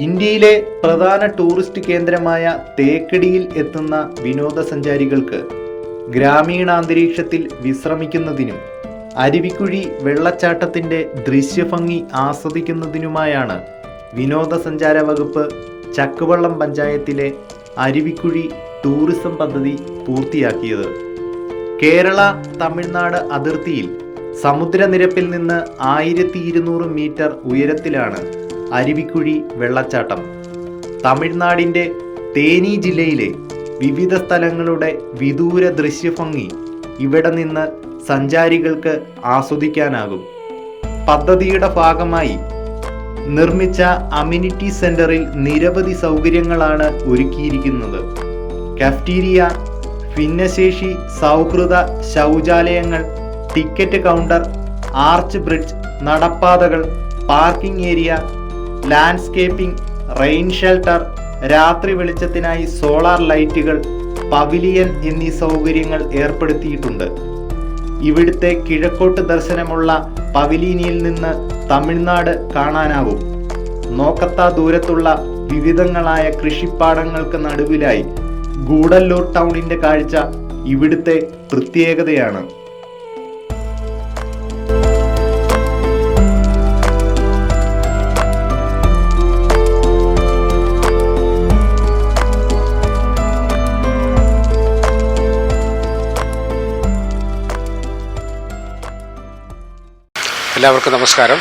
ഇന്ത്യയിലെ പ്രധാന ടൂറിസ്റ്റ് കേന്ദ്രമായ തേക്കടിയിൽ എത്തുന്ന വിനോദസഞ്ചാരികൾക്ക് ഗ്രാമീണാന്തരീക്ഷത്തിൽ വിശ്രമിക്കുന്നതിനും അരുവിക്കുഴി വെള്ളച്ചാട്ടത്തിന്റെ ദൃശ്യഭംഗി ആസ്വദിക്കുന്നതിനുമായാണ് വിനോദസഞ്ചാര വകുപ്പ് ചക്കുവള്ളം പഞ്ചായത്തിലെ അരുവിക്കുഴി ടൂറിസം പദ്ധതി പൂർത്തിയാക്കിയത്. കേരള തമിഴ്നാട് അതിർത്തിയിൽ സമുദ്രനിരപ്പിൽ നിന്ന് ആയിരത്തി ഇരുന്നൂറ് മീറ്റർ ഉയരത്തിലാണ് അരുവിക്കുഴി വെള്ളച്ചാട്ടം. തമിഴ്നാടിന്റെ തേനി ജില്ലയിലെ വിവിധ സ്ഥലങ്ങളുടെ വിദൂര ദൃശ്യഭംഗി ഇവിടെ നിന്ന് സഞ്ചാരികൾക്ക് ആസ്വദിക്കാനാകും. പദ്ധതിയുടെ ഭാഗമായി നിർമ്മിച്ച അമ്യൂണിറ്റി സെന്ററിൽ നിരവധി സൗകര്യങ്ങളാണ് ഒരുക്കിയിരിക്കുന്നത്. കഫ്റ്റീരിയ ഭിന്നശേഷി സൗഹൃദ ശൗചാലയങ്ങൾ ticket counter arch bridge നടപ്പാതകൾ parking area landscaping rain shelter രാത്രി വെളിച്ചത്തിനായി സോളാർ ലൈറ്റുകൾ പവിലിയൻ എന്നീ സൗകര്യങ്ങൾ ഏർപ്പെടുത്തിയിട്ടുണ്ട്. ഇവിടുത്തെ കിഴക്കോട്ട് ദർശനമുള്ള പവിലീനിയിൽ നിന്ന് തമിഴ്നാട് കാണാനാവും. നോക്കത്താ ദൂരത്തുള്ള വിവിധങ്ങളായ കൃഷിപ്പാടങ്ങൾക്ക് നടുവിലായി ഗൂഡല്ലൂർ ടൗണിന്റെ കാഴ്ച ഇവിടുത്തെ പ്രത്യേകതയാണ്. എല്ലാവർക്കും നമസ്കാരം.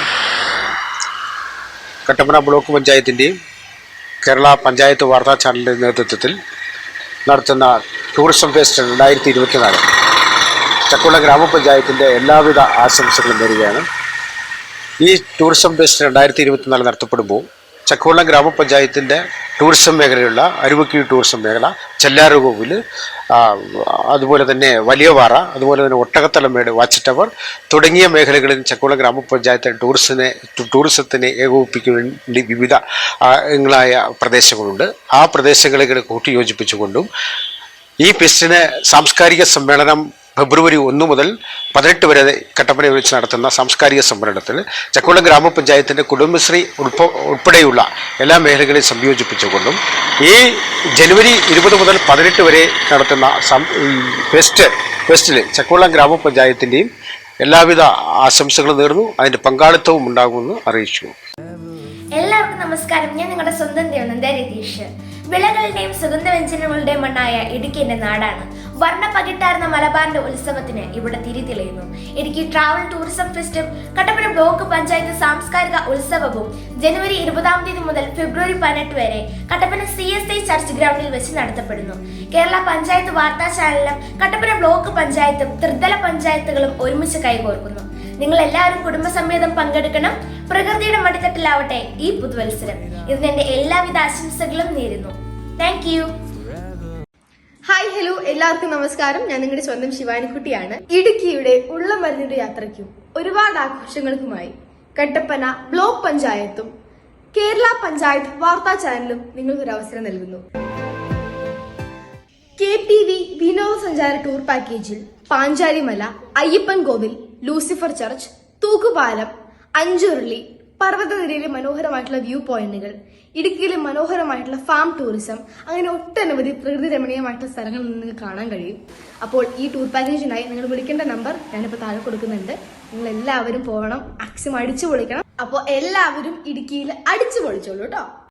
കട്ടപ്പന ബ്ലോക്ക് പഞ്ചായത്തിന്റെയും കേരള പഞ്ചായത്ത് വാർത്താ ചാനലിന്റെ നേതൃത്വത്തിൽ നടത്തുന്ന ടൂറിസം ഫെസ്റ്റ് രണ്ടായിരത്തി ഇരുപത്തിനാല് ചക്കുള ഗ്രാമപഞ്ചായത്തിന്റെ എല്ലാവിധ ആശംസകളും നേരുകയാണ്. ഈ ടൂറിസം ഫെസ്റ്റ് രണ്ടായിരത്തി ഇരുപത്തിനാല് നടത്തപ്പെടുമ്പോൾ ചക്കുവള്ളം ഗ്രാമപഞ്ചായത്തിന്റെ ടൂറിസം മേഖലയുള്ള അരുവക്കി ടൂറിസം മേഖല ചെല്ലാറുകോവിൽ അതുപോലെ തന്നെ വലിയവാറ അതുപോലെ തന്നെ ഒട്ടകത്തലമേട് വാച്ച് ടവർ തുടങ്ങിയ മേഖലകളിൽ ചക്കുളം ഗ്രാമപഞ്ചായത്ത് ടൂറിസത്തിനെ ടൂറിസത്തിനെ ഏകോപിപ്പിക്കാൻ വേണ്ടി വിവിധ ങ്ങളായ പ്രദേശങ്ങളുണ്ട്. ആ പ്രദേശങ്ങളെ കൂട്ടിയോജിപ്പിച്ചുകൊണ്ടും ഈ ഫെസ്റ്റിന് സാംസ്കാരിക സമ്മേളനം ഫെബ്രുവരി ഒന്ന് മുതൽ പതിനെട്ട് വരെ കട്ടപ്പനയിൽ വെച്ച് നടത്തുന്ന സാംസ്കാരിക സമ്മേളനത്തിൽ ചക്കുളം ഗ്രാമപഞ്ചായത്തിന്റെ കുടുംബശ്രീ ഉൾപ്പ ഉൾപ്പെടെയുള്ള എല്ലാ മേഖലകളെയും സംയോജിപ്പിച്ചുകൊണ്ടും ഈ ജനുവരി ഇരുപത് മുതൽ പതിനെട്ട് വരെ നടത്തുന്ന ഫെസ്റ്റ് ഫെസ്റ്റിൽ ചക്കുളം ഗ്രാമപഞ്ചായത്തിന്റെയും എല്ലാവിധ ആശംസകളും നേർന്നു. അതിന്റെ പങ്കാളിത്തവും ഉണ്ടാകുമെന്ന് അറിയിച്ചു. എല്ലാവർക്കും നമസ്കാരം. ഞാൻ നിങ്ങളുടെ സ്വന്തം ദേവനന്ദ രതീഷ്. വിളകളുടെയും സുഗന്ധവ്യഞ്ജനങ്ങളുടെയും മണ്ണായ ഇടുക്കിന്റെ നാടാണ്. വർണ പകിട്ടാർന്ന മലബാറിന്റെ ഉത്സവത്തിന് ഇവിടെ തിരി തെളിയുന്നു. ഇടുക്കി ട്രാവൽ ടൂറിസം ഫെസ്റ്റും കട്ടപ്പന ബ്ലോക്ക് പഞ്ചായത്ത് സാംസ്കാരിക ഉത്സവവും ജനുവരി ഇരുപതാം തീയതി മുതൽ ഫെബ്രുവരി പതിനെട്ട് വരെ Kattappana C S I church ഗ്രൗണ്ടിൽ വെച്ച് നടത്തപ്പെടുന്നു. കേരള പഞ്ചായത്ത് വാർത്താ ചാനലും കട്ടപ്പന ബ്ലോക്ക് പഞ്ചായത്തും ത്രിതല പഞ്ചായത്തുകളും ഒരുമിച്ച് കൈകോർക്കുന്നു. നിങ്ങൾ എല്ലാവരും കുടുംബസമേതം പങ്കെടുക്കണം. പ്രകൃതിയുടെ മടിത്തട്ടിലാവട്ടെ ഈ പുതുവത്സരം. ഇതിന് എന്റെ എല്ലാവിധ ആശംസകളും നേരുന്നു. താങ്ക് യു ഹായ് ഹലോ എല്ലാവർക്കും നമസ്കാരം. ഞാൻ നിങ്ങളുടെ സ്വന്തം ശിവാനിക്കുട്ടിയാണ്. ഇടുക്കിയുടെ ഉള്ള മരുന്നിന്റെ യാത്രയ്ക്കും ഒരുപാട് ആഘോഷങ്ങൾക്കുമായി കട്ടപ്പന ബ്ലോക്ക് പഞ്ചായത്തും കേരള പഞ്ചായത്ത് വാർത്താ ചാനലും നിങ്ങൾക്കൊരു അവസരം നൽകുന്നു. കെ ടി വി വിനോദസഞ്ചാര ടൂർ പാക്കേജിൽ പാഞ്ചാലിമല അയ്യപ്പൻ കോവിൽ ലൂസിഫർ ചർച്ച് തൂക്കുപാലം അഞ്ചുരുളി പർവതനിരയിലെ മനോഹരമായിട്ടുള്ള വ്യൂ പോയിന്റുകൾ ഇടുക്കിയിലെ മനോഹരമായിട്ടുള്ള ഫാം ടൂറിസം അങ്ങനെ ഒട്ടനവധി പ്രകൃതി രമണീയമായിട്ടുള്ള സ്ഥലങ്ങൾ നിങ്ങൾക്ക് കാണാൻ കഴിയും. അപ്പോൾ ഈ ടൂർ പാക്കേജിനായി നിങ്ങൾ വിളിക്കേണ്ട നമ്പർ ഞാനിപ്പോൾ താഴെ കൊടുക്കുന്നുണ്ട്. നിങ്ങൾ എല്ലാവരും പോകണം മാക്സിമം അടിച്ചു പൊളിക്കണം അപ്പോൾ എല്ലാവരും ഇടുക്കിയിൽ അടിച്ചു പൊളിച്ചോളൂ കേട്ടോ.